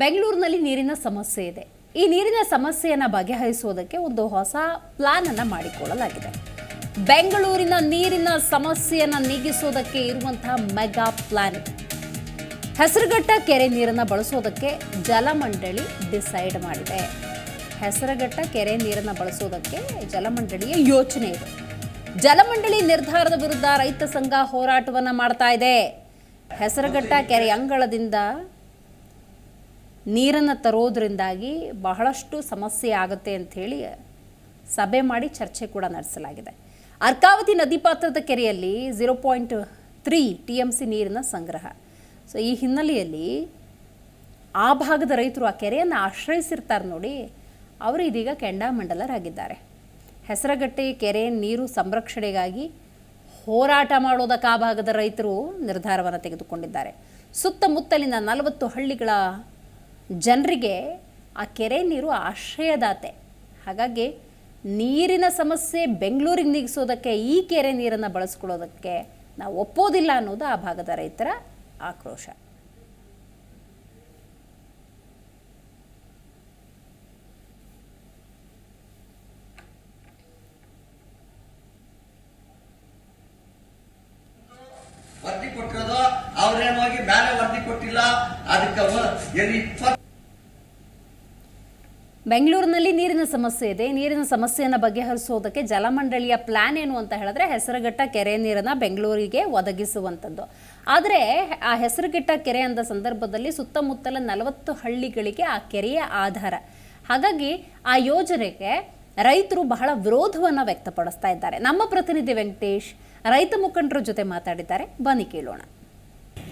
ಬೆಂಗಳೂರಿನಲ್ಲಿ ನೀರಿನ ಸಮಸ್ಯೆ ಇದೆ. ಈ ನೀರಿನ ಸಮಸ್ಯೆಯನ್ನು ಬಗೆಹರಿಸುವುದಕ್ಕೆ ಒಂದು ಹೊಸ ಪ್ಲಾನ್ ಅನ್ನು ಮಾಡಿಕೊಳ್ಳಲಾಗಿದೆ. ಬೆಂಗಳೂರಿನ ನೀರಿನ ಸಮಸ್ಯೆಯನ್ನು ನೀಗಿಸುವುದಕ್ಕೆ ಇರುವಂತಹ ಮೆಗಾ ಪ್ಲಾನ್ ಹೆಸರುಘಟ್ಟ ಕೆರೆ ನೀರನ್ನು ಬಳಸೋದಕ್ಕೆ ಜಲಮಂಡಳಿ ಡಿಸೈಡ್ ಮಾಡಿದೆ. ಹೆಸರುಘಟ್ಟ ಕೆರೆ ನೀರನ್ನು ಬಳಸೋದಕ್ಕೆ ಜಲಮಂಡಳಿಯ ಯೋಚನೆ ಇದೆ. ಜಲಮಂಡಳಿ ನಿರ್ಧಾರದ ವಿರುದ್ಧ ರೈತ ಸಂಘ ಹೋರಾಟವನ್ನು ಮಾಡ್ತಾ ಇದೆ. ಹೆಸರುಘಟ್ಟ ಕೆರೆ ಅಂಗಳದಿಂದ ನೀರನ್ನು ತರೋದ್ರಿಂದಾಗಿ ಬಹಳಷ್ಟು ಸಮಸ್ಯೆ ಆಗುತ್ತೆ ಅಂಥೇಳಿ ಸಭೆ ಮಾಡಿ ಚರ್ಚೆ ಕೂಡ ನಡೆಸಲಾಗಿದೆ. ಅರ್ಕಾವತಿ ನದಿ ಪಾತ್ರದ ಕೆರೆಯಲ್ಲಿ zero point three T M C ನೀರಿನ ಸಂಗ್ರಹ. ಸೊ, ಈ ಹಿನ್ನೆಲೆಯಲ್ಲಿ ಆ ಭಾಗದ ರೈತರು ಆ ಕೆರೆಯನ್ನು ಆಶ್ರಯಿಸಿರ್ತಾರೆ ನೋಡಿ, ಅವರು ಇದೀಗ ಕೆಂಡಾಮಂಡಲರಾಗಿದ್ದಾರೆ ಹೆಸರಗಟ್ಟೆ ಕೆರೆ ನೀರು ಸಂರಕ್ಷಣೆಗಾಗಿ ಹೋರಾಟ ಮಾಡೋದಕ್ಕೆ ಆ ಭಾಗದ ರೈತರು ನಿರ್ಧಾರವನ್ನು ತೆಗೆದುಕೊಂಡಿದ್ದಾರೆ. ಸುತ್ತಮುತ್ತಲಿನ ನಲವತ್ತು ಹಳ್ಳಿಗಳ ಜನರಿಗೆ ಆ ಕೆರೆ ನೀರು ಆಶ್ರಯದಾತೆ. ಹಾಗಾಗಿ ನೀರಿನ ಸಮಸ್ಯೆ ಬೆಂಗಳೂರಿಗೆ ನೀಗಿಸೋದಕ್ಕೆ ಈ ಕೆರೆ ನೀರನ್ನು ಬಳಸ್ಕೊಳ್ಳೋದಕ್ಕೆ ನಾವು ಒಪ್ಪೋದಿಲ್ಲ ಅನ್ನೋದು ಆ ಭಾಗದ ರೈತರ ಆಕ್ರೋಶ. ವರದಿ ಕೊಟ್ಟಿರೋದು ವರದಿ ಕೊಟ್ಟಿಲ್ಲ ಬೆಂಗಳೂರಿನಲ್ಲಿ ನೀರಿನ ಸಮಸ್ಯೆ ಇದೆ. ನೀರಿನ ಸಮಸ್ಯೆಯನ್ನು ಬಗೆಹರಿಸೋದಕ್ಕೆ ಜಲಮಂಡಳಿಯ ಪ್ಲಾನ್ ಏನು ಅಂತ ಹೇಳಿದ್ರೆ ಹೆಸರುಘಟ್ಟ ಕೆರೆ ನೀರನ್ನು ಬೆಂಗಳೂರಿಗೆ ಒದಗಿಸುವಂಥದ್ದು. ಆದರೆ ಆ ಹೆಸರುಘಟ್ಟ ಕೆರೆ ಅಂದ ಸಂದರ್ಭದಲ್ಲಿ ಸುತ್ತಮುತ್ತಲ ನಲವತ್ತು ಹಳ್ಳಿಗಳಿಗೆ ಆ ಕೆರೆಯ ಆಧಾರ. ಹಾಗಾಗಿ ಆ ಯೋಜನೆಗೆ ರೈತರು ಬಹಳ ವಿರೋಧವನ್ನು ವ್ಯಕ್ತಪಡಿಸ್ತಾ ಇದ್ದಾರೆ. ನಮ್ಮ ಪ್ರತಿನಿಧಿ ವೆಂಕಟೇಶ್ ರೈತ ಮುಖಂಡರ ಜೊತೆ ಮಾತಾಡಿದ್ದಾರೆ. ಬನ್ನಿ ಕೇಳೋಣ.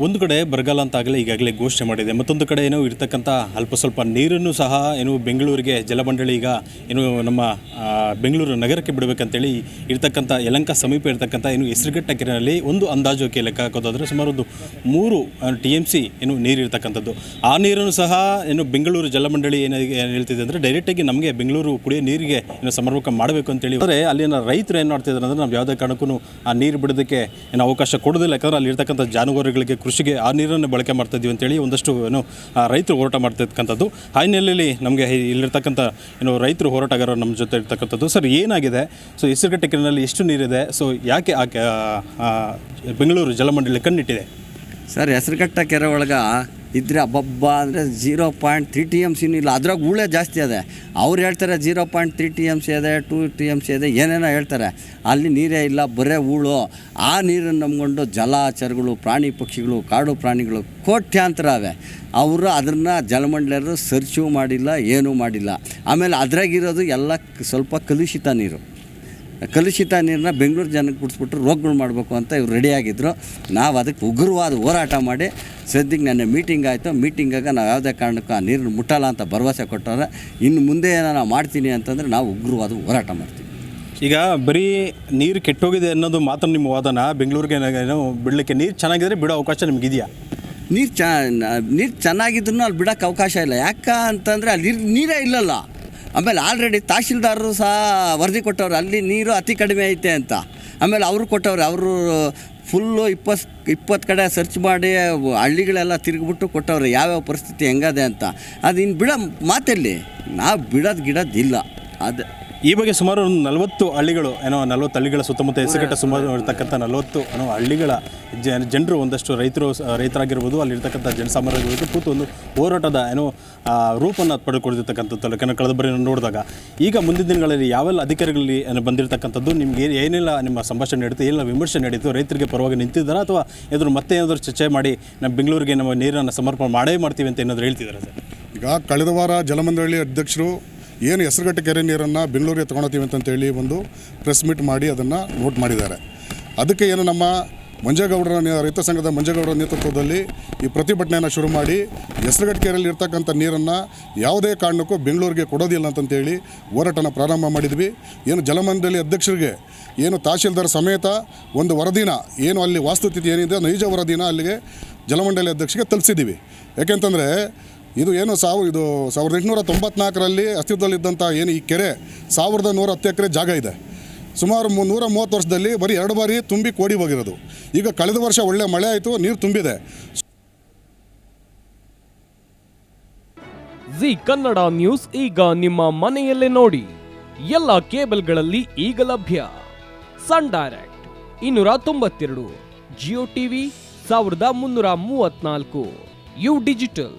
ಒಂದು ಕಡೆ ಬರಗಾಲ ಅಂತಾಗಲೇ ಈಗಾಗಲೇ ಘೋಷಣೆ ಮಾಡಿದೆ. ಮತ್ತೊಂದು ಕಡೆ ಏನೋ ಇರ್ತಕ್ಕಂಥ ಅಲ್ಪ ಸ್ವಲ್ಪ ನೀರನ್ನು ಸಹ ಏನು ಬೆಂಗಳೂರಿಗೆ, ಜಲಮಂಡಳಿ ಈಗ ಏನು ನಮ್ಮ ಬೆಂಗಳೂರು ನಗರಕ್ಕೆ ಬಿಡಬೇಕಂತೇಳಿ ಇರ್ತಕ್ಕಂಥ ಯಲಂಕ ಸಮೀಪ ಇರ್ತಕ್ಕಂಥ ಏನು ಹೆಸರುಘಟ್ಟ ಕೆರೆಯಲ್ಲಿ ಒಂದು ಅಂದಾಜುಕ್ಕೆ ಲೆಕ್ಕ ಹಾಕೋದಾದರೆ ಸುಮಾರು ಒಂದು ಮೂರು ಟಿ ಎಂ ಸಿ ಏನು ನೀರು ಇರ್ತಕ್ಕಂಥದ್ದು. ಆ ನೀರನ್ನು ಸಹ ಏನು ಬೆಂಗಳೂರು ಜಲಮಂಡಳಿ ಏನು ಹೇಳ್ತಿದೆ ಅಂದರೆ ಡೈರೆಕ್ಟಾಗಿ ನಮಗೆ ಬೆಂಗಳೂರು ಕುಡಿಯೋ ನೀರಿಗೆ ಏನು ಸಮರ್ಪಕ ಮಾಡಬೇಕು ಅಂತೇಳಿ. ಆದರೆ ಅಲ್ಲಿನ ರೈತರು ಏನು ಮಾಡ್ತಿದ್ದಾರೆ ಅಂದರೆ ನಾವು ಯಾವುದೇ ಕಾರಣಕ್ಕೂ ಆ ನೀರು ಬಿಡೋದಕ್ಕೆ ಏನು ಅವಕಾಶ ಕೊಡೋದಿಲ್ಲ. ಯಾಕಂದರೆ ಅಲ್ಲಿ ಇರ್ತಕ್ಕಂಥ ಕೃಷಿಗೆ ಆ ನೀರನ್ನು ಬಳಕೆ ಮಾಡ್ತಾ ಇದ್ದೀವಿ ಅಂತೇಳಿ ಒಂದಷ್ಟು, ಏನು ರೈತರು ಹೋರಾಟ ಮಾಡ್ತಿರ್ತಕ್ಕಂಥದ್ದು ಆ ಹಿನ್ನೆಲೆಯಲ್ಲಿ ನಮಗೆ ಇಲ್ಲಿರ್ತಕ್ಕಂಥ, ಏನು, ರೈತರು ಹೋರಾಟಗಾರರು ನಮ್ಮ ಜೊತೆ ಇರ್ತಕ್ಕಂಥದ್ದು. ಸರ್, ಏನಾಗಿದೆ? ಸೊ ಹೆಸರುಘಟ್ಟ ಕೆರೆನಲ್ಲಿ ಎಷ್ಟು ನೀರಿದೆ? ಸೊ, ಯಾಕೆ ಆ ಬೆಂಗಳೂರು ಜಲಮಂಡಳಿ ಕಣ್ಣಿಟ್ಟಿದೆ? ಸರ್ ಹೆಸರುಘಟ್ಟ ಕೆರೆ ಒಳಗೆ ಇದ್ರೆ ಅಬ್ಬಬ್ಬ ಅಂದರೆ zero point three T M ಸಿನೂ ಇಲ್ಲ. ಅದ್ರಾಗ ಹೂಳೆ ಜಾಸ್ತಿ ಅದೆ. ಅವ್ರು ಹೇಳ್ತಾರೆ zero point three T M C ಇದೆ ಟೂ ಟಿ ಎಂ ಸಿ ಇದೆ ಏನೇನೋ ಹೇಳ್ತಾರೆ. ಅಲ್ಲಿ ನೀರೇ ಇಲ್ಲ, ಬರೇ ಹೂಳು ಆ ನೀರನ್ನು ನಂಬ್ಕೊಂಡು ಜಲಾಚರಗಳು, ಪ್ರಾಣಿ ಪಕ್ಷಿಗಳು, ಕಾಡು ಪ್ರಾಣಿಗಳು ಕೋಟ್ಯಾಂತರ ಅವೆ. ಅವರು ಅದನ್ನು ಜಲಮಂಡಲರು ಸರ್ಚು ಮಾಡಿಲ್ಲ, ಏನೂ ಮಾಡಿಲ್ಲ. ಆಮೇಲೆ ಅದ್ರಾಗಿರೋದು ಎಲ್ಲ ಸ್ವಲ್ಪ ಕಲುಷಿತ ನೀರು. ಕಲುಷಿತ ನೀರನ್ನ ಬೆಂಗಳೂರು ಜನಕ್ಕೆ ಕುಡಿಸ್ಬಿಟ್ಟು ರೋಗಗಳು ಮಾಡಬೇಕು ಅಂತ ಇವ್ರು ರೆಡಿಯಾಗಿದ್ದರು ನಾವು ಅದಕ್ಕೆ ಉಗ್ರವಾದ ಹೋರಾಟ ಮಾಡಿ ಸದ್ಯಕ್ಕೆ ನನ್ನ ಮೀಟಿಂಗ್ ಆಯಿತು. ಮೀಟಿಂಗಾಗ ನಾವು ಯಾವುದೇ ಕಾರಣಕ್ಕೂ ಆ ನೀರನ್ನು ಮುಟ್ಟಲ್ಲ ಅಂತ ಭರವಸೆ ಕೊಟ್ಟವ್ರೆ. ಇನ್ನು ಮುಂದೆ ಏನಾರ ಮಾಡ್ತೀನಿ ಅಂತಂದರೆ ನಾವು ಉಗ್ರವಾದ ಹೋರಾಟ ಮಾಡ್ತೀವಿ. ಈಗ ಬರೀ ನೀರು ಕೆಟ್ಟೋಗಿದೆ ಅನ್ನೋದು ಮಾತ್ರ ನಿಮ್ಮ ವಾದನ? ಬೆಂಗಳೂರಿಗೆ ಏನು ಬಿಡಲಿಕ್ಕೆ ನೀರು ಚೆನ್ನಾಗಿದ್ರೆ ಬಿಡೋ ಅವಕಾಶ ನಿಮಗಿದೆಯಾ ನೀರು ಚ ನೀರು ಚೆನ್ನಾಗಿದ್ರು ಅಲ್ಲಿ ಬಿಡೋಕ್ಕೆ ಅವಕಾಶ ಇಲ್ಲ. ಯಾಕ ಅಂತಂದರೆ ಅಲ್ಲಿ ನೀರು ನೀರೇ ಇಲ್ಲಲ್ಲ. ಆಮೇಲೆ ಆಲ್ರೆಡಿ ತಹಶೀಲ್ದಾರರು ಸಹ ವರದಿ ಕೊಟ್ಟವ್ರು, ಅಲ್ಲಿ ನೀರು ಅತಿ ಕಡಿಮೆ ಐತೆ ಅಂತ. ಆಮೇಲೆ ಅವರು ಕೊಟ್ಟವ್ರೆ, ಅವರು ಫುಲ್ಲು ಇಪ್ಪತ್ತು ಇಪ್ಪತ್ತು ಕಡೆ ಸರ್ಚ್ ಮಾಡಿ ಹಳ್ಳಿಗಳೆಲ್ಲ ತಿರುಗಿಬಿಟ್ಟು ಕೊಟ್ಟವ್ರೆ, ಯಾವ್ಯಾವ ಪರಿಸ್ಥಿತಿ ಹೆಂಗದೆ ಅಂತ. ಅದು ಇನ್ನು ಬಿಡೋ ಮಾತಲ್ಲಿ, ನಾವು ಬಿಡೋದು ಗಿಡೋದಿಲ್ಲ ಅದು ಈ ಬಗ್ಗೆ ಸುಮಾರು ಒಂದು ನಲವತ್ತು ಹಳ್ಳಿಗಳು ಏನೋ ನಲವತ್ತು ಹಳ್ಳಿಗಳ ಸುತ್ತಮುತ್ತ ಹೆಸರುಗಟ್ಟ ಸುಮಾರು ಇರ್ತಕ್ಕಂಥ ನಲವತ್ತು ಏನೋ ಹಳ್ಳಿಗಳ ಜನ ಜನರು ಒಂದಷ್ಟು ರೈತರು ರೈತರಾಗಿರ್ಬೋದು ಅಲ್ಲಿರ್ತಕ್ಕಂಥ ಜನಸಾಮಾನ್ಯರಿರ್ಬೋದು ಕೂತು ಒಂದು ಹೋರಾಟದ ಏನೋ ರೂಪನ್ನು ಪಡೆದುಕೊಂಡಿರ್ತಕ್ಕಂಥದ್ದು ಯಾಕಂದ್ರೆ ಕಳೆದ ಬರೀ ನೋಡಿದಾಗ ಈಗ ಮುಂದಿನ ದಿನಗಳಲ್ಲಿ ಯಾವೆಲ್ಲ ಅಧಿಕಾರಿಗಳಲ್ಲಿ ಏನೋ ಬಂದಿರತಕ್ಕಂಥದ್ದು ನಿಮ್ಗೆ ಏನ್- ಏನೆಲ್ಲ ನಿಮ್ಮ ಸಂಭಾಷಣೆ ನಡೀತು ಏನೆಲ್ಲ ವಿಮರ್ಶೆ ನಡೀತು ರೈತರಿಗೆ ಪರವಾಗಿ ನಿಂತಿದ್ದಾರಾ ಅಥವಾ ಎದುರು ಮತ್ತೆ ಏನಾದರೂ ಚರ್ಚೆ ಮಾಡಿ ನಮ್ಮ ಬೆಂಗಳೂರಿಗೆ ನಮ್ಮ ನೀರನ್ನು ಸಮರ್ಪಣೆ ಮಾಡೇ ಮಾಡ್ತೀವಿ ಅಂತ ಏನಾದರೂ ಹೇಳ್ತಿದ್ದಾರೆ ಸರ್? ಈಗ ಕಳೆದ ವಾರ ಜಲಮಂಡಳಿ ಅಧ್ಯಕ್ಷರು ಏನು ಹೆಸರುಘಟ್ಟ ಕೆರೆ ನೀರನ್ನು ಬೆಂಗಳೂರಿಗೆ ತೊಗೊಳತ್ತೀವಿ ಅಂತಂತೇಳಿ ಒಂದು ಪ್ರೆಸ್ ಮೀಟ್ ಮಾಡಿ ಅದನ್ನು ನೋಟ್ ಮಾಡಿದ್ದಾರೆ. ಅದಕ್ಕೆ ಏನು ನಮ್ಮ ಮಂಜೇಗೌಡರ ರೈತ ಸಂಘದ ಮಂಜೇಗೌಡರ ನೇತೃತ್ವದಲ್ಲಿ ಈ ಪ್ರತಿಭಟನೆಯನ್ನು ಶುರು ಮಾಡಿ ಕೆರೆಯಲ್ಲಿ ಇರ್ತಕ್ಕಂಥ ನೀರನ್ನು ಯಾವುದೇ ಕಾರಣಕ್ಕೂ ಬೆಂಗಳೂರಿಗೆ ಕೊಡೋದಿಲ್ಲ ಅಂತಂತೇಳಿ ಹೋರಾಟನ ಪ್ರಾರಂಭ ಮಾಡಿದ್ವಿ. ಏನು ಜಲಮಂಡಳಿ ಅಧ್ಯಕ್ಷರಿಗೆ ಏನು ತಹಶೀಲ್ದಾರ್ ಸಮೇತ ಒಂದು ವರದಿನ ಏನು ಅಲ್ಲಿ ವಾಸ್ತುಸ್ಥಿತಿ ಏನಿದೆ ನೈಜ ವರದಿನ ಅಲ್ಲಿಗೆ ಜಲಮಂಡಳಿ ಅಧ್ಯಕ್ಷರಿಗೆ ತಲುಪಿಸಿದ್ದೀವಿ. ಯಾಕೆಂತಂದರೆ ಇದು ಏನು ಸಾವು, ಇದು ಸಾವಿರದ ಎಂಟುನೂರ ತೊಂಬತ್ನಾಲ್ಕರಲ್ಲಿ ಅಸ್ತಿತ್ವದಲ್ಲಿದ್ದಂಥ ಏನು ಈ ಕೆರೆ, ಸಾವಿರದ ನೂರ ಹತ್ತು ಎಕರೆ ಜಾಗ ಇದೆ. ಸುಮಾರು ನೂರ ಮೂವತ್ತು ವರ್ಷದಲ್ಲಿ ಬರೀ ಎರಡು ಬಾರಿ ತುಂಬಿ ಕೋಡಿ ಹೋಗಿರೋದು. ಈಗ ಕಳೆದ ವರ್ಷ ಒಳ್ಳೆ ಮಳೆ ಆಯಿತು, ನೀರು ತುಂಬಿದೆ. ಜಿ ಕನ್ನಡ ನ್ಯೂಸ್ ಈಗ ನಿಮ್ಮ ಮನೆಯಲ್ಲೇ ನೋಡಿ. ಎಲ್ಲ ಕೇಬಲ್ಗಳಲ್ಲಿ ಈಗ ಲಭ್ಯ. ಸನ್ ಡೈರೆಕ್ಟ್ ಇನ್ನೂರ ತೊಂಬತ್ತೆರಡು, ಜಿಯೋ ಟಿವಿ ಸಾವಿರದ ಮುನ್ನೂರ ಮೂವತ್ನಾಲ್ಕು ಯು ಡಿಜಿಟಲ್.